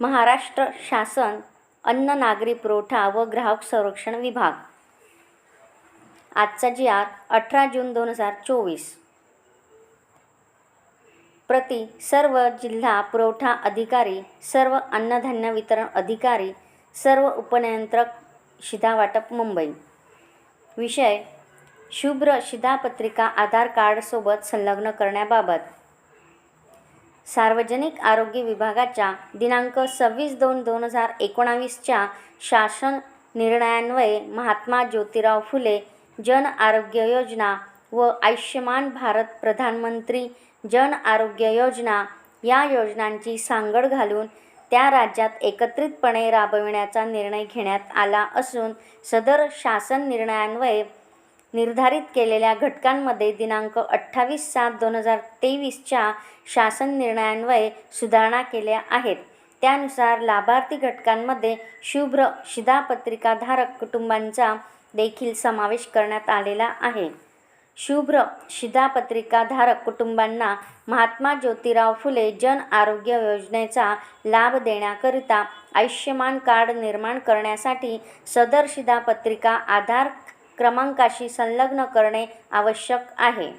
महाराष्ट्र शासन अन्न नागरी पुरवठा व ग्राहक संरक्षण विभाग. आजचा जी आर अठरा जून दोन हजार चोवीस. प्रति सर्व जिल्हा पुरवठा अधिकारी सर्व अन्नधान्य वितरण अधिकारी सर्व उपनियंत्रक शिधावाटप मुंबई. विषय शुभ्र शिधापत्रिका आधार कार्डसोबत संलग्न करण्याबाबत. सार्वजनिक आरोग्य विभागाच्या दिनांक सव्वीस दोन दोन हजार एकोणावीसच्या शासन निर्णयान्वये महात्मा ज्योतिराव फुले जन आरोग्य योजना व आयुष्यमान भारत प्रधानमंत्री जन आरोग्य योजना या योजनांची सांगड घालून त्या राज्यात एकत्रितपणे राबविण्याचा निर्णय घेण्यात आला असून सदर शासन निर्णयान्वये निर्धारित केलेल्या घटकांमध्ये दिनांक अठ्ठावीस सात दोन हजार तेवीसच्या शासन निर्णयान्वये सुधारणा केल्या आहेत. त्यानुसार लाभार्थी घटकांमध्ये शुभ्र शिधापत्रिकाधारक कुटुंबांचा देखील समावेश करण्यात आलेला आहे. शुभ्र शिधापत्रिकाधारक कुटुंबांना महात्मा ज्योतिराव फुले जन आरोग्य योजनेचा लाभ देण्याकरिता आयुष्यमान कार्ड निर्माण करण्यासाठी सदर शिधापत्रिका आधार क्रमांकाशी संलग्न करणे आवश्यक आहे.